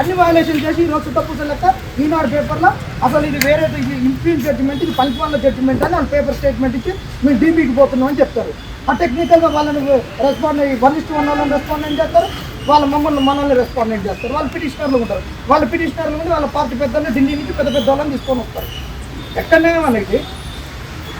అన్ని వయలేషన్ చేసి ఈరోజు తప్పు లెక్క ఈనాడు పేపర్లో అసలు ఇది వేరే ఇది ఇంప్రీమ్ జడ్జిమెంట్ ఇది పంచవాళ్ళ జడ్జిమెంట్ అని పేపర్ స్టేట్మెంట్ ఇచ్చి మేము డీబీకి పోతున్నాం అని చెప్తారు. ఆ టెక్నికల్గా వాళ్ళని రెస్పాండ్ అయ్యి వన్ ఇస్ట్ వాళ్ళని రెస్పాండ్ రెస్పాండెంట్ చేస్తారు? వాళ్ళ మమ్మల్ని మనల్ని రెస్పాండెంట్ చేస్తారు? వాళ్ళు పిటిషనర్లు ఉంటారు. వాళ్ళ పిటిషనర్లు ఉండి వాళ్ళ పార్టీ పెద్దల్ని ఢిల్లీ నుంచి పెద్ద పెద్ద వాళ్ళని తీసుకొని వస్తారు. ఎక్కడనే మనకి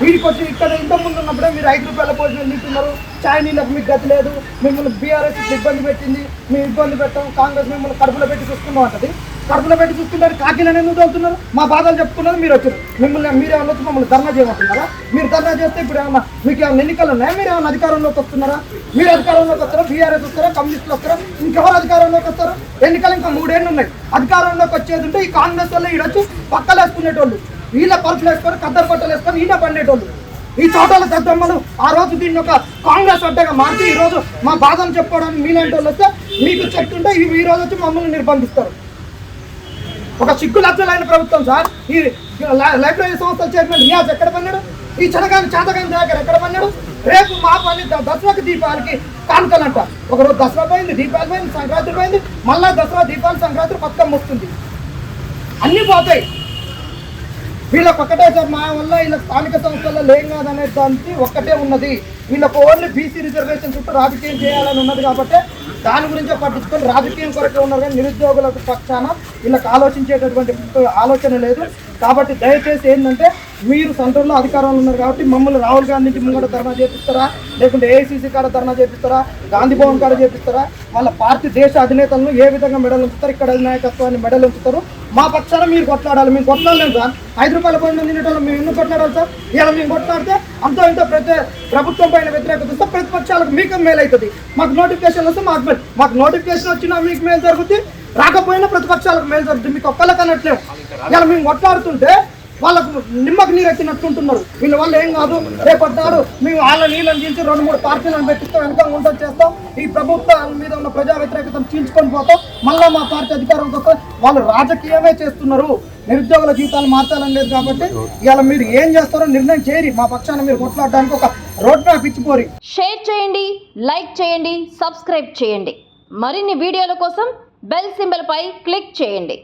వీడికి వచ్చి ఇక్కడ ఇంత ముందు ఉన్నప్పుడే మీరు ఐదు రూపాయల భోజనం తింటున్నారు. చాయ్ నీళ్ళకి మీకు గతి లేదు. మిమ్మల్ని బీఆర్ఎస్ ఇబ్బంది పెట్టింది. మేము ఇబ్బంది పెట్టాం. కాంగ్రెస్ మిమ్మల్ని కడుపులో పెట్టి చూసుకున్నాం అంటది. కడుపులో పెట్టి చూస్తున్నారు కాకిలని ఎందుకు చదువుతున్నారు మా బాధలు చెప్పుకున్నారు మీరు వచ్చారు. మిమ్మల్ని మీరేమన్నా వచ్చి మమ్మల్ని ధర్నా చేయమంటున్నారా? మీరు ధర్నా చేస్తే ఇప్పుడు ఏమన్నా మీకు ఏమైనా ఎన్నికలు ఉన్నాయా? మీరు ఏమైనా అధికారంలోకి వస్తున్నారా? మీరు అధికారంలోకి వస్తారా? బీఆర్ఎస్ వస్తారా? కమ్యూనిస్టులు వస్తారా? ఇంకెవరు అధికారంలోకి వస్తారు? ఎన్నికలు ఇంకా మూడేళ్ళు ఉన్నాయి. అధికారంలోకి వచ్చేది ఉంటే ఈ కాంగ్రెస్ వల్ల ఈడొచ్చి పక్కలేసుకునేటోళ్ళు. వీళ్ళ పరుపులు వేసుకొని కద్దరు పట్టలు వేసుకొని ఈయన పండేటోళ్ళు. ఈ చోటల దద్దమ్మలు ఆ రోజు దీన్ని ఒక కాంగ్రెస్ అడ్డగా మార్చి ఈ రోజు మా బాధను చెప్పుకోవడానికి మీలాంటి వాళ్ళు వస్తే మీకు చెట్టు ఇవి ఈ రోజు వచ్చి మమ్మల్ని నిర్బంధిస్తారు. ఒక చిక్కు లచ్చలైన ప్రభుత్వం సార్. ఈ లై- లైబ్రరీ సంస్థల చైర్మన్ రియాజ్ ఎక్కడ పన్నాడు? ఈ చిన్నగాని చేతగాని దగ్గర ఎక్కడ పన్నాడు? రేపు మా పని దసరాకి దీపాలకి కానుకలంట. ఒకరోజు దసరా పోయింది దీపాలు పోయింది సంక్రాంతి పోయింది. మళ్ళా దసరా దీపాలు సంక్రాంతి బతుకమ్మ వస్తుంది. అన్నీ పోతాయి. వీళ్ళకి ఒకటే సార్ మా వల్ల వీళ్ళ స్థానిక సంస్థల్లో లేం కాదనే దానికి ఒక్కటే ఉన్నది. వీళ్ళకి ఓన్లీ బీసీ రిజర్వేషన్ చుట్టూ రాజకీయం చేయాలని ఉన్నది కాబట్టి దాని గురించే పట్టించుకొని రాజకీయం కొరకే ఉన్నారు కానీ నిరుద్యోగులకు పక్షాన వీళ్ళకి ఆలోచించేటటువంటి ఆలోచన లేదు. కాబట్టి దయచేసి ఏంటంటే మీరు సెంటర్లో అధికారంలో ఉన్నారు కాబట్టి మమ్మల్ని రాహుల్ గాంధీ ముంగడ ధర్నా చేపిస్తారా? లేకుంటే ఏఐసీసీ కాడ ధర్నా చేపిస్తారా? గాంధీ భవన్ కాడ చేపిస్తారా? వాళ్ళ పార్టీ దేశ అధినేతలను ఏ విధంగా మెడలు ఉంచుతారు? ఇక్కడ అధినాయకత్వాన్ని మెడలు ఉంచుతారు? మా పక్షాన మీరు కొట్లాడాలి. మేము కొట్లాడలేము సార్. ఐదు రూపాయల పోయిన తినేటోళ్ళు. మేము ఎందుకు కొట్లాడాలి సార్? ఇలా మేము కొట్లాడితే అంతో ఇంతో ప్రతి ప్రభుత్వం పైన వ్యతిరేకత వస్తే ప్రతిపక్షాలకు మీకు మేలు అవుతుంది. మాకు నోటిఫికేషన్ వస్తే మాకు మేలు. మాకు నోటిఫికేషన్ వచ్చినా మీకు మేలు జరుగుతుంది రాకపోయినా ప్రతిపక్షాలకు మేలు జరుగుతుంది మీకు ఒక్కళ్ళకి ఇలా మేము కొట్లాడుతుంటే వాళ్ళకు నిమ్మకు నీరు ఎత్తినట్టుంటున్నారు వీళ్ళ వల్ల ఏం కాదు? రేపడ్డారు మేము వాళ్ళ నీళ్ళని తీసి రెండు మూడు పార్టీలను పెట్టిస్తాం వెనక ఉండడం చేస్తాం ఈ ప్రభుత్వం మీద ఉన్న ప్రజా వ్యతిరేకతను చీల్చుకొని పోతాం. మళ్ళీ మా పార్టీ అధికారంకి వస్తాం వాళ్ళు రాజకీయమే చేస్తున్నారు. నిరుద్యోగుల జీవితాలు మార్చాలని లేదు కాబట్టి ఇవాళ మీరు ఏం చేస్తారో నిర్ణయం చేయరు మా పక్షాన మీరు కొట్లాడడానికి ఒక రోడ్ మ్యాప్ ఇచ్చిపోరి షేర్ చేయండి లైక్ చేయండి సబ్స్క్రైబ్ చేయండి. మరిన్ని వీడియోల కోసం బెల్ సింబల్పై క్లిక్ చేయండి.